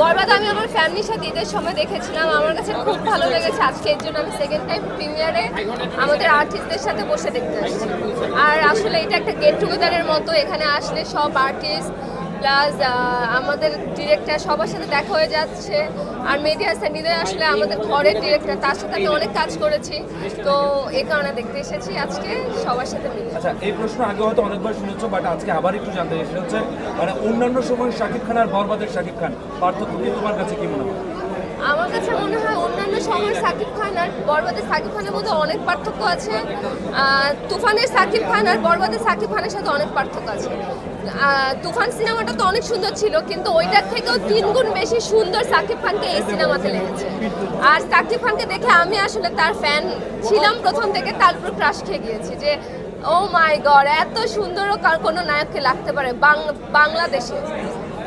বরবাদ আমি আমার ফ্যামিলির সাথে ঈদের সময় দেখেছিলাম। আমার কাছে খুব ভালো লেগেছে। আজকে এর জন্য আমি সেকেন্ড টাইম প্রিমিয়ারে আমাদের আর্টিস্টদের সাথে বসে দেখতে আসছি। আর আসলে এটা একটা গেট টুগেদারের মতো। এখানে আসলে সব আর্টিস্ট প্লাস আমাদের ডিরেক্টর সবার সাথে দেখা হয়ে যাচ্ছে আর মেহেদি হাসান হৃদয় আসলে আমাদের ঘরের ডিরেক্টর তার সাথে আমি অনেক কাজ করেছি। তো এই কারণে দেখতে এসেছি আজকে সবার সাথে মিলে। আচ্ছা এই প্রশ্ন আগে হয়তো অনেকবার শুনেছো বাট আজকে আবার একটু জানতে সেটা হচ্ছে মানে অন্যান্য সময় শাকিব খান আর বরবাদের শাকিব খান পার্থক্য কি তোমার কাছে কি মনে হয়? আমার কাছে মনে হয় সময় সাকিব খান আর বরবাদের সাকিব খানের মধ্যে অনেক পার্থক্য আছে। তুফানের সাকিব খান আর বরবাদের সাকিব খানের সাথে অনেক পার্থক্য আছে। তুফান সিনেমাটা তো অনেক সুন্দর ছিল, কিন্তু ওইটার থেকেও তিন গুণ বেশি সুন্দর সাকিব খানকে এই সিনেমাতে লেগেছে। আর সাকিব খানকে দেখে আমি আসলে তার ফ্যান ছিলাম প্রথম থেকে, তার উপর ক্রাশ খেয়ে গিয়েছি যে ও মাই গড এত সুন্দরও কার কোনো নায়ককে লাগতে পারে? বাংলাদেশে।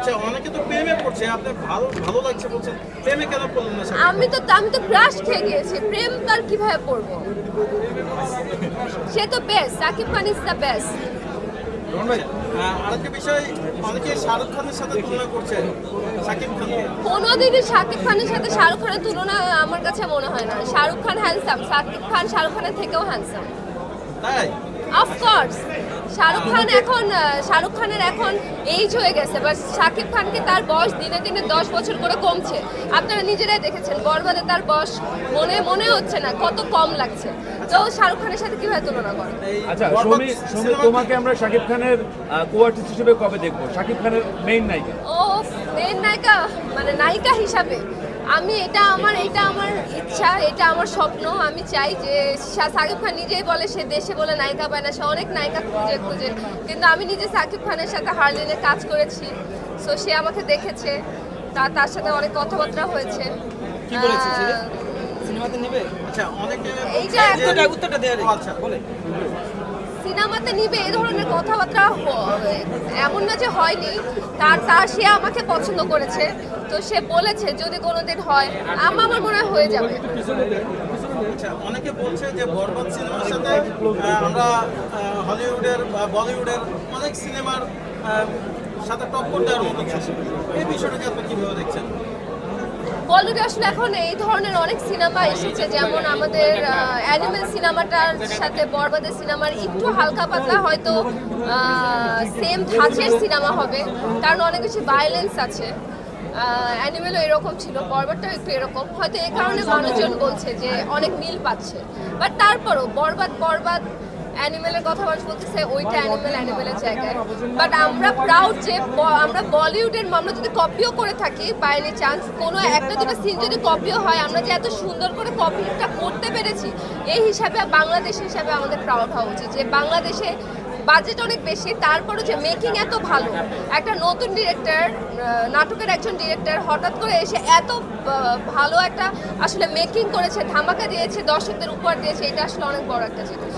আচ্ছা অনেকে তো প্রেমে পড়ছে আপনি ভালো ভালো লাগছে বলছেন প্রেমে কেন পড়লেন না আমি তো আমি তো ক্রাশ খেয়ে গিয়েছি প্রেম তার কীভাবে পড়ব? সে তো best Sakib Khan is the best Shakib কোনোদিনই শাকিব খানের সাথে শাহরুখ খানের তুলনা আমার কাছে মনে হয় না। শাহরুখ খান হ্যান্ডসাম সাকিব খান শাহরুখ খানের থেকেও হ্যান্ডসাম তাই? অফকোর্স শাহরুখ খান এখন শাহরুখ খানের এখন এইজ হয়ে গেছে বাট শাকিব খানকে তার বয়স দিনে দিনে দশ বছর করে কমছে। আপনারা নিজেরাই দেখেছেন বরবাদে তার বয়স মনে মনে হচ্ছে না কত কম লাগছে। তো শাহরুখ খানের সাথে কীভাবে তুলনা করেন? আচ্ছা সৌমি সৌমি তোমাকে আমরা শাকিব খানের কো হিসেবে কবে দেখব? শাকিব খানের মেইন নায়িকা। ও মেন নায়িকা মানে নায়িকা হিসাবে। আমি এটা আমার এটা ইচ্ছা এটা আমার স্বপ্ন। আমি চাই যে শাকিব সাকিব খান নিজেই বলে সে দেশে বলে নায়িকা পায় না। সে অনেক নায়িকা খুঁজে খুঁজে। কিন্তু আমি নিজে সাকিব খানের সাথে হারলিনে কাজ করেছি। সো সে আমাকে দেখেছে। তা তার সাথে অনেক কথাবার্তা হয়েছে। কি বলেছে সে? আহ, সিনেমাতে নেবে? আচ্ছা অনেকে এইটা উত্তরটা দেওয়া আচ্ছা বলে সিনেমাতে নিবে, এ ধরনের কথাবার্তা এমন না যে হয়নি। তার তার সে আমাকে পছন্দ করেছে। তো সে বলেছে, যদি কোনোদিন হয় আমার আমার মনে হয় হয়ে যাবে। আচ্ছা অনেকে বলছে যে বরবাদ সিনেমার সাথে আমরা হলিউডের বা বলিউডের অনেক সিনেমার সাথে টক্কর দেওয়ার মতো এই বিষয়টাকে আপনি কীভাবে দেখছেন? বলিউডে আসলে এখন এই ধরনের অনেক সিনেমা এসেছে, যেমন আমাদের অ্যানিমেল সিনেমাটার সাথে বরবাদের সিনেমার একটু হালকা পাতলা, হয়তো সেম ধাঁচের সিনেমা হবে, কারণ অনেক বেশি ভায়োলেন্স আছে। অ্যানিমেলও এরকম ছিল, বরবাদটাও একটু এরকম। হয়তো এই কারণে মানুষজন বলছে যে অনেক মিল পাচ্ছে। বাট তারপরও, বরবাদ বরবাদ অ্যানিমেলের কথা মানুষ বলতেছে ওইটা অ্যানিমেল অ্যানিমেলের জায়গায়। বাট আমরা প্রাউড যে আমরা বলিউডের আমরা যদি কপিও করে থাকি বাই এনি চান্স কোনো একটা দুটো সিন যদি কপিও হয় আমরা যে এত সুন্দর করে কপিটা করতে পেরেছি এই হিসাবে বাংলাদেশ হিসাবে আমাদের প্রাউড হওয়া উচিত। যে বাংলাদেশে বাজেট অনেক বেশি তারপরে যে মেকিং এত ভালো। একটা নতুন ডিরেক্টর নাটকের একজন ডিরেক্টর হঠাৎ করে এসে এত ভালো একটা আসলে মেকিং করেছে ধামাকা দিয়েছে দর্শকদের উপহার দিয়েছে এটা আসলে অনেক বড় একটা জিনিস।